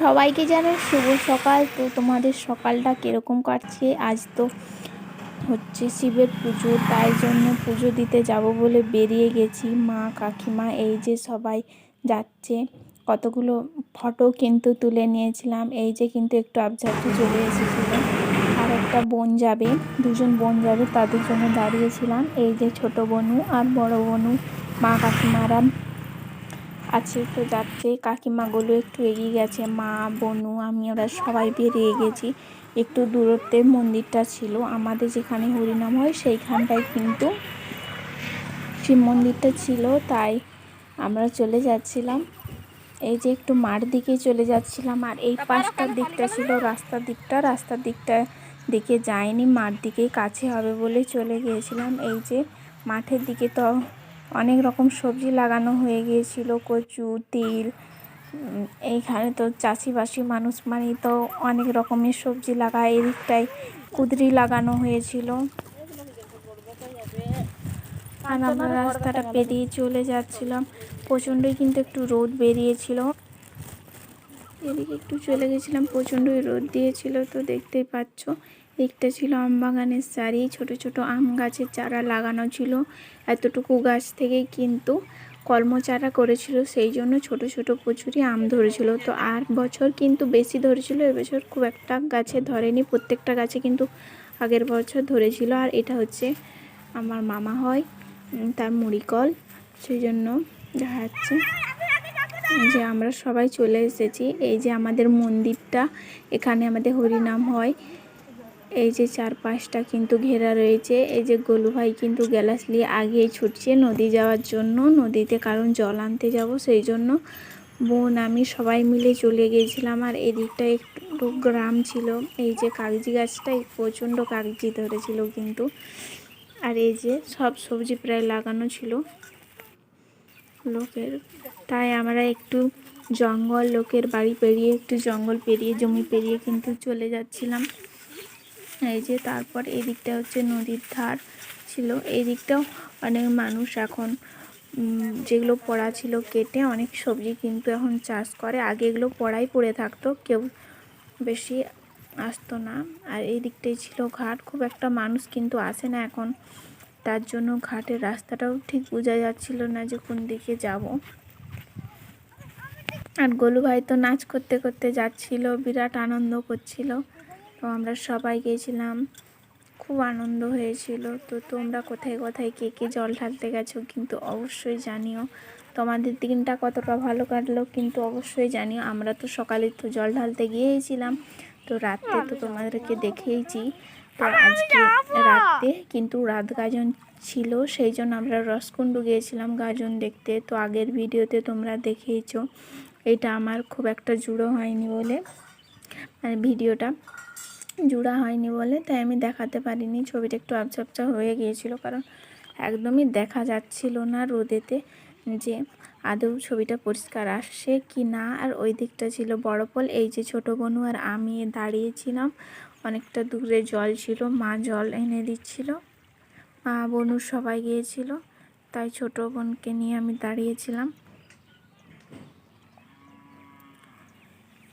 সবাইকে জানাই শুভ সকাল। তো তোমাদের সকালটা কীরকম কাটছে? আজ তো হচ্ছে শিবের পুজো, তাই জন্য পুজো দিতে যাব বলে বেরিয়ে গেছি। মা, কাকিমা, এই যে সবাই যাচ্ছে। কতগুলো ফটো কিন্তু তুলে নিয়েছিলাম। এই যে কিন্তু একটু আবঝাবঝে চলে এসেছিল। আর একটা বোন যাবে, দুজন বোন যাবে, তাদের জন্য দাঁড়িয়েছিলাম। এই যে ছোট বনু আর বড় বনু, মা, কাকিমারা আছে তো যাচ্ছে কাকিমাগুলো একটু এগিয়ে গেছে মা বনু আমি ওরা সবাই বেরিয়ে গেছি। একটু দূরত্বে মন্দিরটা ছিল আমাদের যেখানে হরিনাম হয় সেইখানটায় কিন্তু শিব মন্দিরটা ছিল তাই আমরা চলে যাচ্ছিলাম। এই যে একটু মাঠ দিকে চলে যাচ্ছিলাম আর এই পাশটার দিকটা ছিল রাস্তার দিকটা রাস্তার দিকটা দিকে যায়নি মাঠ দিকেই কাছে হবে বলে চলে গিয়েছিলাম। এই যে মাঠের দিকে তো অনেক রকম সবজি লাগানো হয়ে গিয়েছিল কচু তিল। এইখানে তো চাষিবাসী মানুষ মানে তো অনেক রকমের সবজি লাগায় এদিকটায় কুদরি লাগানো হয়েছিল। আর আমরা রাস্তাটা পেরিয়ে চলে যাচ্ছিলাম। প্রচণ্ডই কিন্তু একটু রোদ বেরিয়েছিল। এদিকে একটু চলে গেছিলাম প্রচণ্ডই রোদ দিয়েছিল তো দেখতেই পাচ্ছ। একটা ছিল আম বাগানের সারি ছোট ছোট আম গাছের চারা লাগানো ছিল। এতটুকু গাছ থেকেই কিন্তু কলম চারা করেছিল, সেই জন্য ছোট ছোট প্রচুরই আম ধরেছিল। তো আর বছর কিন্তু বেশি ধরেছিল, এবছর খুব একটা গাছে ধরেনি, প্রত্যেকটা গাছে কিন্তু আগের বছর ধরেছিল। আর এটা হচ্ছে আমার মামা হয় তার মুড়ি কল সেই জন্য দেখা যাচ্ছে যে আমরা সবাই চলে এসেছি। এই যে আমাদের মন্দিরটা, এখানে আমাদের হরিনাম হয়। এই যে চারপাশটা কিন্তু ঘেরা রয়েছে, এই যে গোলু ভাই কিন্তু গ্যালাস নিয়ে আগেই ছুটছে নদী যাওয়ার জন্য, নদীতে কারণ জল আনতে যাব সেই জন্য। বোন, আমি সবাই মিলে চলে গিয়েছিলাম আর এদিকটা একটু গ্রাম ছিল, এই যে কাগজি গাছটাই প্রচণ্ড কাগজি ধরেছিল কিন্তু। আর এই যে সব সবজি প্রায় লাগানো ছিল লোকের, তাই আমরা একটু জঙ্গল, লোকের বাড়ি পেরিয়ে একটু জঙ্গল পেরিয়ে, জমি পেরিয়ে কিন্তু চলে যাচ্ছিলাম। এই যে তারপর এদিকটা হচ্ছে নদীর ধার ছিল। এই দিকটাও অনেক মানুষ এখন যেগুলো পড়া ছিল কেটে অনেক সবজি কিন্তু এখন চাষ করে। আগে এগুলো পড়াই পড়ে থাকতো, কেউ বেশি আসতো না। আর এই দিকটাই ছিল ঘাট। খুব একটা মানুষ কিন্তু আসে না এখন। তার জন্য ঘাটের রাস্তাটাও ঠিক বোঝা যাচ্ছিল না যে কোন দিকে যাব। আর গোলু ভাই তো নাচ করতে করতে যাচ্ছিল, বিরাট আনন্দ করছিল। তো আমরা সবাই গেছিলাম। খুব আনন্দ হয়েছিল। তো তোমরা কোথায় কোথায় কে কে জল ঢালতে গেছো কিন্তু অবশ্যই জানিও। তোমাদের দিনটা কতটা ভালো কাটলো কিন্তু অবশ্যই জানিও। আমরা তো সকালে তো জল ঢালতে গিয়েছিলাম। তো রাত্রে তো তোমাদেরকে দেখেইছি। তো আজকে রাত্রে কিন্তু রাত গাজন ছিল, সেই জন্য আমরা রসকুণ্ডু গিয়েছিলাম গাজন দেখতে। তো আগের ভিডিওতে তোমরা দেখেইছো। এটা আমার খুব একটা জুড়ো হয়নি বলে। মানে ভিডিওটা। জোড়া হয়নি বলে, তাই আমি দেখাতে পারিনি। ছবিটা একটু আবঝাবঝা হয়ে গিয়েছিল, কারণ একদমই দেখা যাচ্ছিল না রোদেতে যে আদৌ ছবিটা পরিষ্কার আসছে কি না। আর ওই দিকটা ছিল বড় পোল, এই যে ছোট বনু আর আমি দাঁড়িয়েছিলাম। অনেকটা দূরে জল ছিল, মা জল এনে দিচ্ছিল, মা বনু সবাই গিয়েছিল, তাই ছোট বোনকে নিয়ে আমি দাঁড়িয়েছিলাম।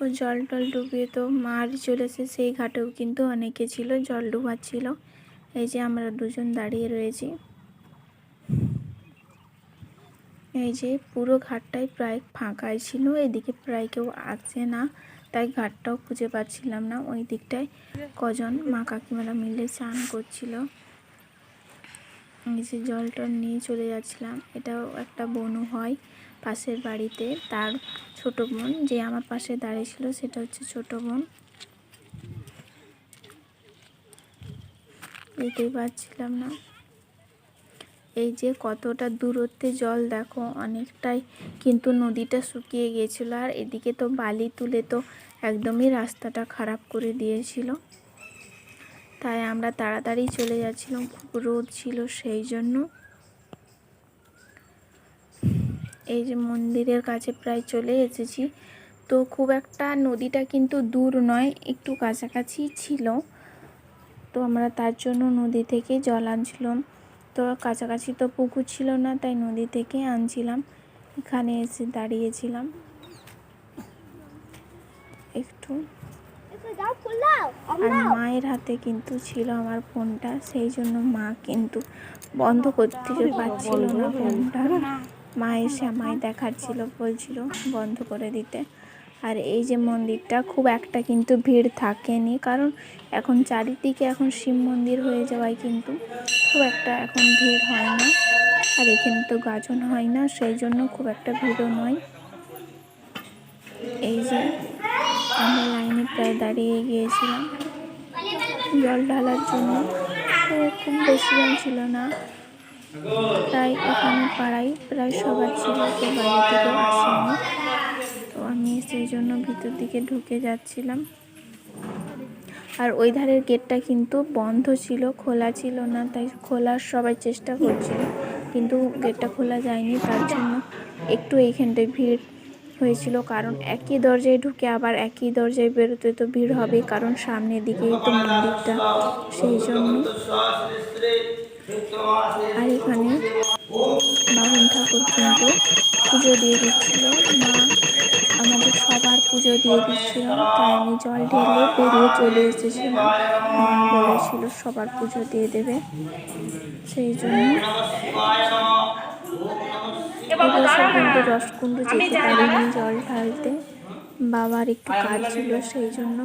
ও জল টল ডুবিয়ে তো মার চলেছে সেই ঘাটেও কিন্তু অনেকে ছিল, জল ডুবাচ্ছিল। এই যে আমরা দুজন দাঁড়িয়ে রয়েছি। এই যে পুরো ঘাটটাই প্রায় ফাঁকাই ছিল, এদিকে প্রায় কেউ আসছে না, তাই ঘাটটাও খুঁজে পাচ্ছিলাম না। ওই দিকটায় কজন মা কাকিমারা মিলে স্নান করছিল। এই যে জল টল নিয়ে চলে যাচ্ছিলাম। এটাও একটা বনু হয়। পাশের বাড়িতে তার ছোট বোন, যে আমার পাশে দাঁড়িয়েছিল সেটা হচ্ছে ছোট বোন। যেতেই পারছিলাম না। এই যে কতটা দূরত্বে জল দেখো, অনেকটাই কিন্তু নদীটা শুকিয়ে গিয়েছিল আর এদিকে তো বালি তুলে তো একদমই রাস্তাটা খারাপ করে দিয়েছিল। তাই আমরা তাড়াতাড়ি চলে যাচ্ছিলাম, খুব রোদ ছিল সেই জন্য। এই যে মন্দিরের কাছে প্রায় চলে এসেছি। তো খুব একটা নদীটা কিন্তু দূর নয় একটু কাছাকাছি ছিল। তো আমরা তার জন্য নদী থেকে জল আনছিলাম। তো কাছাকাছি তো পুকুর ছিল না তাই নদী থেকে আনছিলাম। এখানে এসে দাঁড়িয়েছিলাম। একটু। আর মায়ের হাতে কিন্তু ছিল আমার ফোনটা সেই জন্য মা কিন্তু বন্ধ করতে পারছিল না ফোনটা। মা এসে আমায় দেখাচ্ছিল, বলছিল বন্ধ করে দিতে। আর এই যে মন্দিরটা, খুব একটা কিন্তু ভিড় থাকেনি, কারণ এখন চারিদিকে এখন শিব মন্দির হয়ে যাওয়ায় কিন্তু খুব একটা এখন ভিড় হয় না। আর এখানে তো গাজন হয় না, সেই জন্য খুব একটা ভিড়ও নয়। এই যে আমরা লাইনে প্রায় দাঁড়িয়ে গিয়েছিলাম। জল ঢালার জন্য খুব বেশি ছিল না। প্রায় এখানে পাড়ায় প্রায় সবার ছিল, কেউ বাইরে থেকে আসেনি। তো আমি সেই জন্য ভিতর দিকে ঢুকে যাচ্ছিলাম। আর ওই ধারের গেটটা কিন্তু বন্ধ ছিল, খোলা ছিল না, তাই খোলার সবাই চেষ্টা করছিল, কিন্তু গেটটা খোলা যায়নি। তার জন্য একটু এইখানটায় ভিড় হয়েছিল, কারণ একই দরজায় ঢুকে আবার একই দরজায় বেরোতে তো ভিড় হবে কারণ সামনের দিকেই তো মন্দিরটা, সেই জন্য আর এখানে বামুন ঠাকুর কিন্তু পুজো দিয়ে দিচ্ছিল। মা আমাদের সবার পুজো দিয়ে দিচ্ছিল। তাই আমি জল ঢেলে বেরিয়ে চলে এসেছিলাম মা বলেছিল সবার পুজো দিয়ে দেবে। সেই জন্য এবছর কিন্তু রসকুণ্ড যেতে পারিনি জল ঢালতে। বাবার একটু কাজ ছিল সেই জন্য।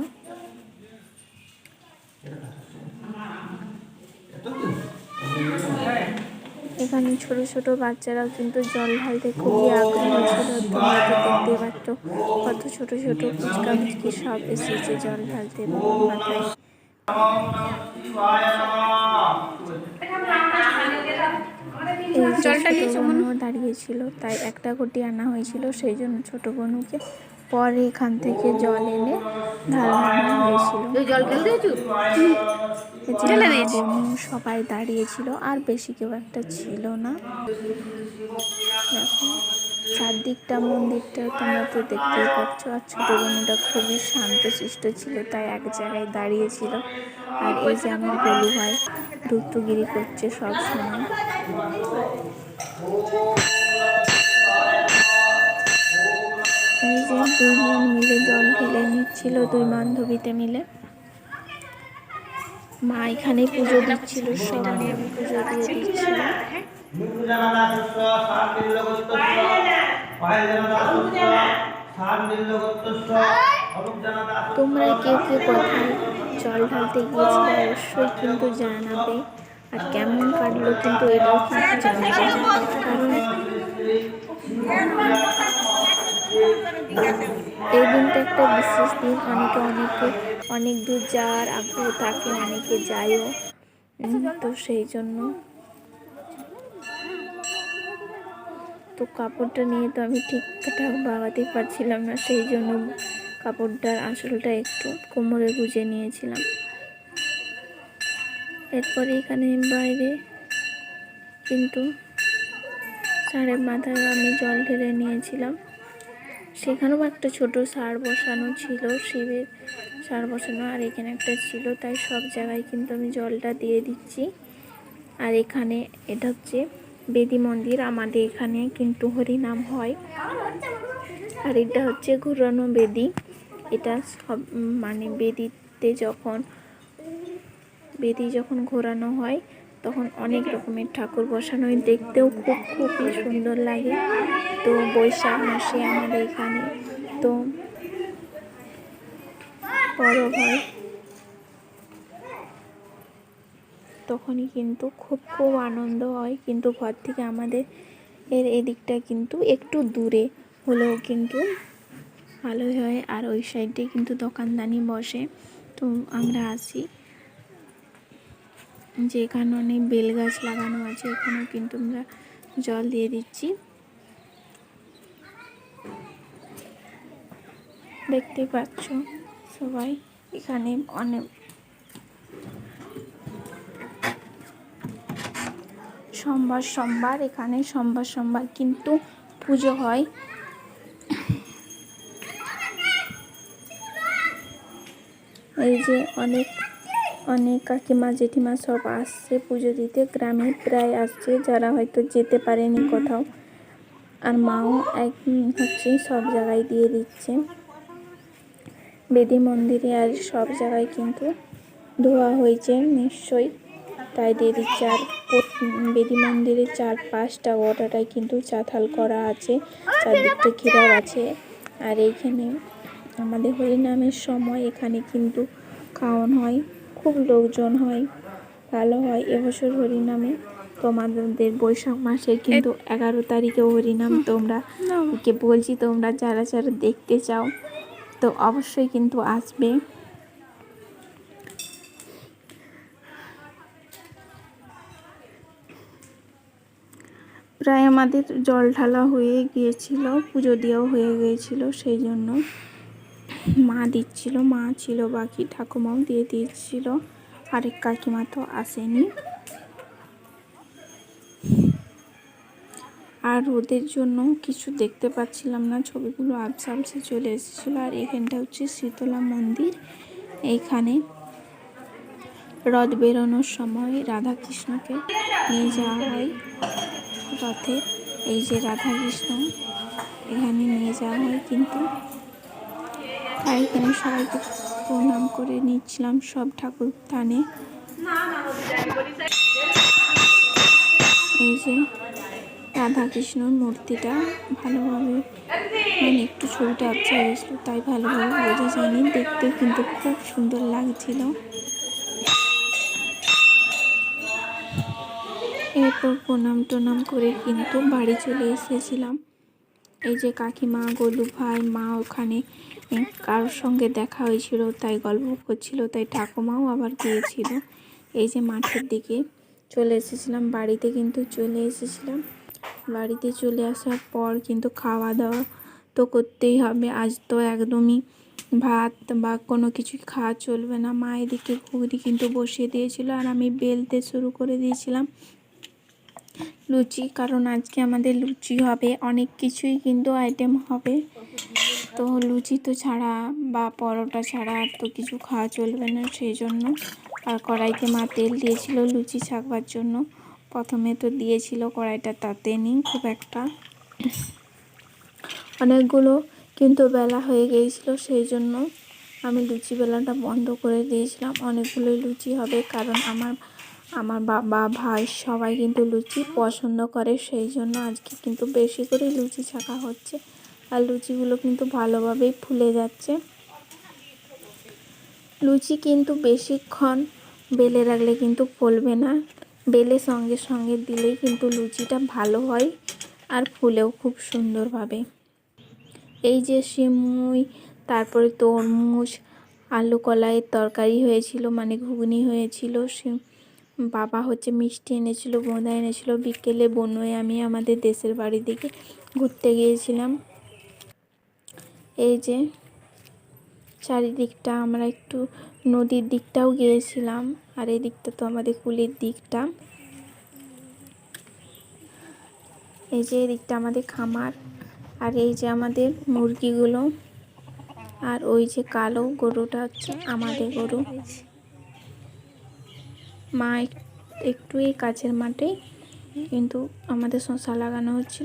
এখানে ছোট ছোট বাচ্চারাও কিন্তু জল ঢালতে খুবই আগ্রহ দেখতে পাচ্ছ কত ছোট ছোট ফুচকা মুচকি সব এসেছে জল ঢালতে মাথায়। বোনও দাঁড়িয়েছিল, তাই একটা ঘটি আনা হয়েছিল, সেই জন্য ছোট বোনুকে পরে এখান থেকে জল এনে ঢালানো হয়েছিল জল সবাই দাঁড়িয়েছিল আর বেশি কেউ একটা ছিল না। দেখো চারদিকটা মন্দিরটা তোমরা তো দেখতেই পাচ্ছ আর ছোট বোনটা খুবই শান্তশিষ্ট ছিল তাই এক জায়গায় দাঁড়িয়েছিল। আর এই যে আমার বলু ভাই দুত্তুগিরি করছে সব সময়। দুই বোন মিলে জল ঢেলে নিচ্ছিল, দুই বান্ধবীতে মিলে। মা এখানে পুজো দিচ্ছিল সবাই পুজো দিয়ে দিচ্ছিল। তোমরা কেউ কেউ কোথায় জল ঢালতে গিয়েছিলে অবশ্যই কিন্তু জানাবে। আর কেমন কাটলো কিন্তু এটাও কিন্তু জানাবে কারণ এই দিনটা একটা বিশেষ দিন। অনেকে অনেকে অনেক দূর যাওয়ার আগ্রহ থাকে অনেকে উম, তো সেই জন্য তো কাপড়টা নিয়ে তো আমি ঠিকঠাক বাগাতে পারছিলাম না সেই জন্য কাপড়টার আসলটা একটু কোমরে গুজে নিয়েছিলাম। এরপরে এখানে বাইরে কিন্তু সারের মাথায় আমি জল ঢেলে নিয়েছিলাম। সেখানেও একটা ছোট সার বসানো ছিল, শিবের সার বসানো, আর এখানে একটা ছিল, তাই সব জায়গায় কিন্তু আমি জলটা দিয়ে দিচ্ছি। আর এখানে এটা হচ্ছে বেদি মন্দির, আমাদের এখানে কিন্তু হরিনাম হয়। আর এটা হচ্ছে ঘুরানো বেদি। এটা সব মানে বেদিতে যখন, বেদি যখন ঘোরানো হয় তখন অনেক রকমের ঠাকুর বসানো দেখতেও খুব খুবই সুন্দর লাগে। তো বৈশাখ মাসে আমাদের এখানে তো পরব হয় তখনই কিন্তু খুব খুব আনন্দ হয়। কিন্তু ঘর থেকে আমাদের এর এদিকটা কিন্তু একটু দূরে হলেও কিন্তু ভালোই হয়। আর ওই সাইডে কিন্তু দোকানদানি বসে। তো আমরা আসি যে এখানে অনেক বেল গাছ লাগানো আছে, এখানেও কিন্তু আমরা জল দিয়ে দিচ্ছি। দেখতে পাচ্ছ সবাই এখানে অনেক সোমবার সোমবার এখানে সোমবার সোমবার কিন্তু পুজো হয়। এই যে অনেক অনেক কাকিমা, জেঠিমা সব আসছে পুজো দিতে। গ্রামে প্রায় আসছে, যারা হয়তো যেতে পারেনি কোথাও। আর মাও এক হচ্ছে সব জায়গায় দিয়ে দিচ্ছে। বেদি মন্দিরে আর সব জায়গায় কিন্তু ধোয়া হয়েছে নিশ্চয়ই। তাই দিয়ে দিচ্ছে। আর বেদি মন্দিরের চার পাঁচটা গোটাটাই কিন্তু চাতাল করা আছে। চারদিকটা ঘেরাও আছে। আর এইখানে আমাদের হরিনামের সময় এখানে কিন্তু খাওয়ান হয়। খুব লোকজন হয় ভালো হয়। এবছর হরিনামে তোমাদের বৈশাখ মাসে কিন্তু এগারো তারিখে হরিনাম তোমরা কে বলছি তোমরা যারা যারা দেখতে চাও তো অবশ্যই কিন্তু আসবে। প্রায় আমাদের জল ঢালা হয়ে গিয়েছিল পুজো দেওয়াও হয়ে গিয়েছিল সেই জন্য মা দিচ্ছিল, মা ছিল, বাকি ঠাকুমাও দিয়ে দিচ্ছিল আরেক কাকিমা তো আসেনি। আর ওদের জন্য কিছু দেখতে পাচ্ছিলাম না, ছবিগুলো আবসা আবসা চলে এসেছিল। আর এখানটা হচ্ছে শীতলা মন্দির। এইখানে রথ বেরোনোর সময় রাধাকৃষ্ণকে নিয়ে যাওয়া হয়। রথে এই যে রাধাকৃষ্ণ এখানে নিয়ে যাওয়া হয় কিন্তু আর এখানে সবাইকে প্রণাম করে নিচ্ছিলাম সব ঠাকুর স্থানে এই যে রাধাকৃষ্ণর মূর্তিটা ভালোভাবে মানে একটু ছবিটা আবছা হয়েছিল তাই ভালোভাবে বোঝা যায়নি। দেখতে কিন্তু খুব সুন্দর লাগছিল। এরপর প্রণাম টনাম করে কিন্তু বাড়ি চলে এসেছিলাম। এই যে কাকিমা, গলু ভাই, মা ওখানে কারোর সঙ্গে দেখা হয়েছিল, তাই গল্প করছিল, তাই ঠাকুমাও আবার গিয়েছিল। এই যে মাঠের দিকে চলে এসেছিলাম, বাড়িতে কিন্তু চলে এসেছিলাম। বাড়িতে চলে আসার পর কিন্তু খাওয়া দাওয়া তো করতেই হবে, আজ তো একদমই ভাত বা কোনো কিছু খাওয়া চলবে না। মা এদিকে ঘুগনি কিন্তু বসিয়ে দিয়েছিল আর আমি বেলতে শুরু করে দিয়েছিলাম। লুচি, কারণ আজকে আমাদের লুচি হবে, অনেক কিছুই কিন্তু আইটেম হবে। তো লুচি তো ছাড়া বা পরোটা ছাড়া আর তো কিছু খাওয়া চলবে না সেই জন্য। আর কড়াইতে মা তেল দিয়েছিল লুচি ছাকবার জন্য। প্রথমে তো দিয়েছিল কড়াইটা, তাতে নিই খুব একটা। অনেকগুলো কিন্তু বেলা হয়ে গিয়েছিল সেই জন্য আমি লুচি বেলাটা বন্ধ করে দিয়েছিলাম। অনেকগুলোই লুচি হবে, কারণ আমার আমার বাবা, ভাই সবাই কিন্তু লুচি পছন্দ করে, সেই জন্য আজকে কিন্তু বেশি করে লুচি ছাকা হচ্ছে। আর লুচিগুলো কিন্তু ভালোভাবেই ফুলে যাচ্ছে। লুচি কিন্তু বেশিক্ষণ বেলে রাখলে কিন্তু ফলবে না। বেলে সঙ্গে সঙ্গে দিলেই কিন্তু লুচিটা ভালো হয় আর ফুলেও খুব সুন্দরভাবে। এই যে সিমুই, তারপরে তরমুজ, আলু কলাইয়ের তরকারি হয়েছিল মানে ঘুগনি হয়েছিল বাবা হচ্ছে মিষ্টি এনেছিল, বোঁদা এনেছিল। বিকেলে বনুয়ে আমি আমাদের দেশের বাড়ি দিকে ঘুরতে গিয়েছিলাম। এই যে চারিদিকটা, আমরা একটু নদীর দিকটাও গিয়েছিলাম, আর এই দিকটা তো আমাদের কুলের দিকটা। এই যে এদিকটা আমাদের খামার, আর এই যে আমাদের মুরগিগুলো, আর ওই যে কালো গরুটা হচ্ছে আমাদের গরু। মা একটু এই কাছের মাঠে কিন্তু আমাদের শশা লাগানো হচ্ছিল।